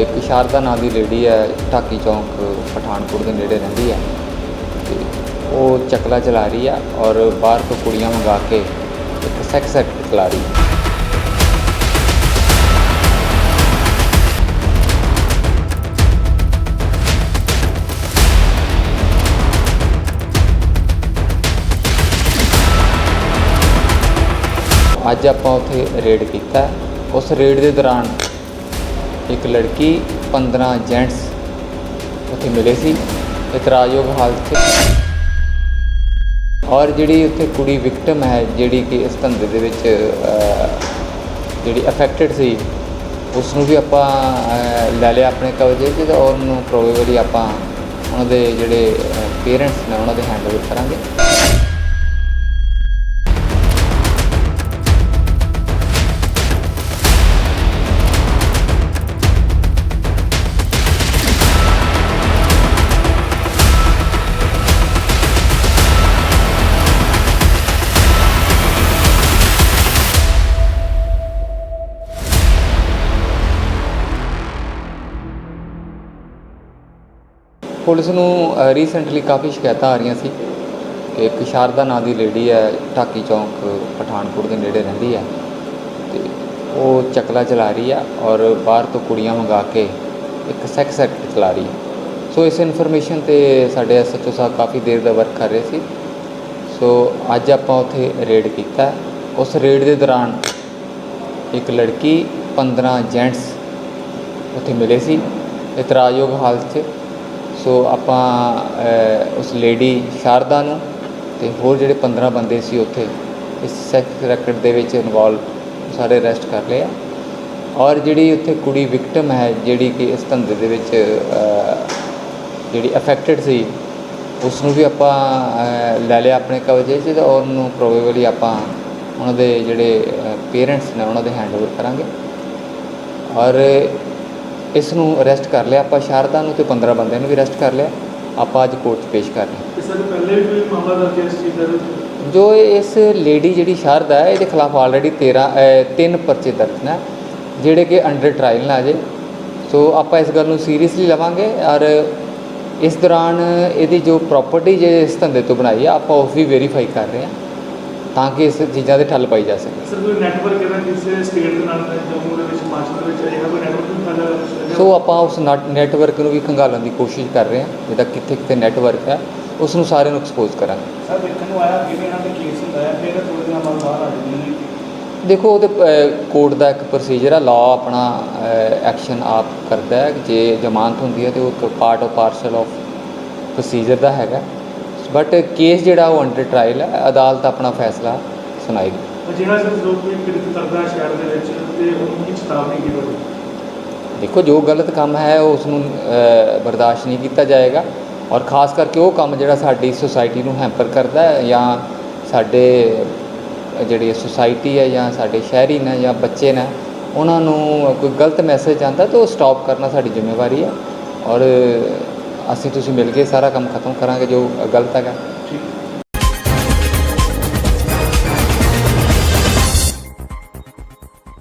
ਇੱਕ ਸ਼ਾਰਦਾ ਨਾਂ ਦੀ ਲੇਡੀ ਹੈ, ਢਾਕੀ ਚੌਂਕ, ਪਠਾਨਕੋਟ ਦੇ ਨੇੜੇ ਰਹਿੰਦੀ ਹੈ। ਤੇ ਉਹ ਚਕਲਾ ਚਲਾ ਰਹੀ ਆ ਔਰ ਬਾਹਰ ਤੋਂ ਕੁੜੀਆਂ ਮੰਗਾ ਕੇ ਇੱਕ ਸੈਕਸ ਐਕਟ ਚਲਾ ਰਹੀ ਹੈ। ਅੱਜ ਆਪਾਂ ਉੱਥੇ ਰੇਡ ਕੀਤਾ। ਉਸ ਰੇਡ ਦੇ ਦੌਰਾਨ ਇੱਕ ਲੜਕੀ 15 ਜੈਂਟਸ ਉੱਥੇ ਮਿਲੇ ਸੀ। ਇਤਰਾਜ਼ਯੋਗ ਹਾਲਤ 'ਚ ਔਰ ਜਿਹੜੀ ਉੱਥੇ ਕੁੜੀ ਵਿਕਟਮ ਹੈ, ਜਿਹੜੀ ਕਿ ਇਸ ਧੰਦੇ ਦੇ ਵਿੱਚ ਜਿਹੜੀ ਅਫੈਕਟਡ ਸੀ ਉਸ ਨੂੰ ਵੀ ਆਪਾਂ ਲੈ ਲਿਆ ਆਪਣੇ ਕਬਜ਼ੇ 'ਚ ਤੇ ਔਰ ਉਹਨੂੰ ਪ੍ਰੋਬੇਬਲੀ ਆਪਾਂ ਉਹਨਾਂ ਦੇ ਜਿਹੜੇ ਪੇਰੈਂਟਸ ਨੇ ਉਹਨਾਂ ਦੇ ਹੈਂਡਓਵਰ ਕਰਾਂਗੇ। ਪੁਲਿਸ ਨੂੰ ਰੀਸੈਂਟਲੀ ਕਾਫੀ ਸ਼ਿਕਾਇਤਾਂ ਆ ਰਹੀਆਂ ਸੀ ਕਿ ਇੱਕ ਸ਼ਾਰਦਾ ਨਾਂ ਦੀ ਲੇਡੀ ਹੈ, ਢਾਕੀ ਚੌਂਕ, ਪਠਾਨਕੋਟ ਦੇ ਨੇੜੇ ਰਹਿੰਦੀ ਹੈ ਤੇ ਉਹ ਚਕਲਾ ਚਲਾ ਰਹੀ ਆ ਔਰ ਬਾਹਰ ਤੋਂ ਕੁੜੀਆਂ ਮੰਗਾ ਕੇ ਇੱਕ ਸੈਕਸ ਐਕਟ ਚਲਾ ਰਹੀ ਹੈ। ਸੋ ਇਸ ਇਨਫੋਰਮੇਸ਼ਨ ਤੇ ਸਾਡੇ ਐਸਐਚਓ ਸਾਹਿਬ ਕਾਫੀ ਦੇਰ ਦਾ ਵਰਕ ਕਰ ਰਹੇ ਸੀ। ਸੋ ਅੱਜ ਆਪਾਂ ਉੱਥੇ ਰੇਡ ਕੀਤਾ। ਉਸ ਰੇਡ ਦੇ ਦੌਰਾਨ ਇੱਕ ਲੜਕੀ 15 ਜੈਂਟਸ ਉੱਥੇ ਮਿਲੇ ਸੀ। ਇਤਰਾਜ਼ਯੋਗ ਹਾਲਤ 'ਚ ਸੋ ਆਪਾਂ ਉਸ ਲੇਡੀ ਸ਼ਾਰਦਾ ਨੂੰ ਤੇ ਹੋਰ ਜਿਹੜੇ 15 ਬੰਦੇ ਸੀ ਉੱਥੇ, ਇਸ ਸੈਕਸ ਰੈਕਟ ਦੇ ਵਿੱਚ ਇਨਵੋਲਵ ਸਾਰੇ ਅਰੈਸਟ ਕਰ ਲਏ ਆ। ਔਰ ਜਿਹੜੀ ਉੱਥੇ ਕੁੜੀ ਵਿਕਟਮ ਹੈ, ਜਿਹੜੀ ਕਿ ਇਸ ਧੰਦੇ ਦੇ ਵਿੱਚ ਜਿਹੜੀ ਅਫੈਕਟਡ ਸੀ ਉਸ ਨੂੰ ਵੀ ਆਪਾਂ ਲੈ ਲਿਆ ਆਪਣੇ ਕਬਜ਼ੇ 'ਚ ਤੇ ਔਰ ਉਹਨੂੰ ਪ੍ਰੋਬੇਬਲੀ ਆਪਾਂ ਉਹਨਾਂ ਦੇ ਜਿਹੜੇ ਪੇਰੈਂਟਸ ਨੇ ਉਹਨਾਂ ਦੇ ਹੈਂਡਓਵਰ ਕਰਾਂਗੇ। ਔਰ ਇਸ ਨੂੰ ਅਰੈਸਟ ਕਰ ਲਿਆ। ਆਪਾਂ ਸ਼ਾਰਦਾ ਨੂੰ ਤੇ 15 ਬੰਦਿਆਂ ਨੂੰ ਵੀ ਅਰੈਸਟ ਕਰ ਲਿਆ। ਆਪਾਂ ਅੱਜ ਕੋਰਟ 'ਚ ਪੇਸ਼ ਕਰ ਰਹੇ ਹਾਂ ਇਸ ਤੋਂ ਪਹਿਲੇ ਵੀ ਕੋਈ ਮਾਮਲਾ ਦਰਜ ਹੈ ਇਸ ਚੀਜ਼ ਦਾ? ਵਿੱਚ? ਜੋ ਇਸ ਲੇਡੀ ਜਿਹੜੀ ਸ਼ਾਰਦਾ ਹੈ ਇਹਦੇ ਖਿਲਾਫ ਆਲਰੇਡੀ 13 ਅ, ਤਿੰਨ ਪਰਚੇ ਦਰਜ ਨੇ ਜਿਹੜੇ ਕਿ ਅੰਡਰ ਟ੍ਰਾਇਲ ਨੇ ਅਜੇ। ਸੋ ਆਪਾਂ ਇਸ ਗੱਲ ਨੂੰ ਸੀਰੀਅਸਲੀ ਲਵਾਂਗੇ ਔਰ ਇਸ ਦੌਰਾਨ ਇਹਦੀ ਜੋ ਪ੍ਰਾਪਰਟੀ ਜੇ ਇਸ ਧੰਦੇ ਤੋਂ ਬਣਾਈ ਆ ਆਪਾਂ ਉਹ ਵੀ ਵੈਰੀਫਾਈ ਕਰ ਰਹੇ ਹਾਂ। ਤਾਂ ਕਿ ਇਸ ਚੀਜ਼ਾਂ ਦੇ ਠੱਲ ਪਾਈ ਜਾ ਸਕੇ। ਸਰ ਕੋਈ ਨੈਟਵਰਕ ਇਹਦਾ ਕਿਸੇ ਸਟੇਟ ਦੇ ਨਾਲ ਹੈ, ਜੰਮੂ ਦੇ ਵਿੱਚ ਦੇ ਵਿੱਚ ਇਹਦਾ ਕੋਈ ਨੈਟਵਰਕ ਸੋ ਆਪਾਂ ਉਸ ਨੈਟਵਰਕ ਨੂੰ ਵੀ ਖੰਗਾਲਣ ਦੀ ਕੋਸ਼ਿਸ਼ ਕਰ ਰਹੇ ਹਾਂ ਜਿਹਦਾ ਕਿੱਥੇ ਕਿੱਥੇ ਨੈਟਵਰਕ ਹੈ ਉਸ ਨੂੰ ਸਾਰਿਆਂ ਨੂੰ ਐਕਸਪੋਜ਼ ਕਰਾਂਗੇ। ਸਰ ਦੇਖਣ ਨੂੰ ਆਇਆ ਕਿਵੇਂ ਇਹਨਾਂ ਦੇ ਕੇਸ ਹੁੰਦਾ ਹੈ ਫਿਰ ਥੋੜੇ ਦਿਨਾਂ ਬਾਅਦ ਬਾਹਰ ਆ ਜਾਂਦੇ ਨੇ। ਦੇਖੋ ਉਹਦੇ ਕੋਰਟ ਦਾ ਇੱਕ ਪ੍ਰੋਸੀਜਰ ਹੈ ਲਾਅ ਆਪਣਾ ਐਕਸ਼ਨ ਆਪ ਕਰਦਾ ਹੈ ਜੇ ਜ਼ਮਾਨਤ ਹੁੰਦੀ ਹੈ ਤੇ ਉਹ ਇੱਕ part of parcel of procedure ਦਾ ਹੈਗਾ। ਬਟ ਕੇਸ ਜਿਹੜਾ ਉਹ ਅੰਡਰ ਟ੍ਰਾਇਲ ਹੈ ਅਦਾਲਤ ਆਪਣਾ ਫੈਸਲਾ ਸੁਣਾਏਗੀ ਪਰ ਜਿਹੜਾ ਸਰ ਲੋਕ ਕੋਈ ਕਿਰਤ ਕਰਦਾ ਹੈ ਸ਼ਹਿਰ ਦੇ ਵਿੱਚ ਤੇ ਉਹਨੂੰ ਕੀ ਚੇਤਾਵਨੀ ਕੀ ਹੋਵੇ ਦੇਖੋ ਜੋ ਗਲਤ ਕੰਮ ਹੈ ਉਸ ਨੂੰ ਬਰਦਾਸ਼ਤ ਨਹੀਂ ਕੀਤਾ ਜਾਏਗਾ। ਔਰ ਖਾਸ ਕਰਕੇ ਉਹ ਕੰਮ ਜਿਹੜਾ ਸਾਡੀ ਸੁਸਾਇਟੀ ਨੂੰ ਹੈਂਪਰ ਕਰਦਾ ਹੈ ਜਾਂ ਸਾਡੇ ਜਿਹੜੀ ਸੁਸਾਇਟੀ ਹੈ ਜਾਂ ਸਾਡੇ ਸ਼ਹਿਰੀ ਨੇ ਜਾਂ ਬੱਚੇ ਨੇ ਉਹਨਾਂ ਨੂੰ ਕੋਈ ਗਲਤ ਮੈਸੇਜ ਆਉਂਦਾ ਤਾਂ ਉਹ ਸਟਾਪ ਕਰਨਾ ਸਾਡੀ ਜ਼ਿੰਮੇਵਾਰੀ ਹੈ। ਔਰ ਅਸੀਂ ਤੁਸੀਂ ਮਿਲ ਕੇ ਸਾਰਾ ਕੰਮ ਖਤਮ ਕਰਾਂਗੇ ਜੋ ਗਲਤ ਹੈਗਾ। ਠੀਕ।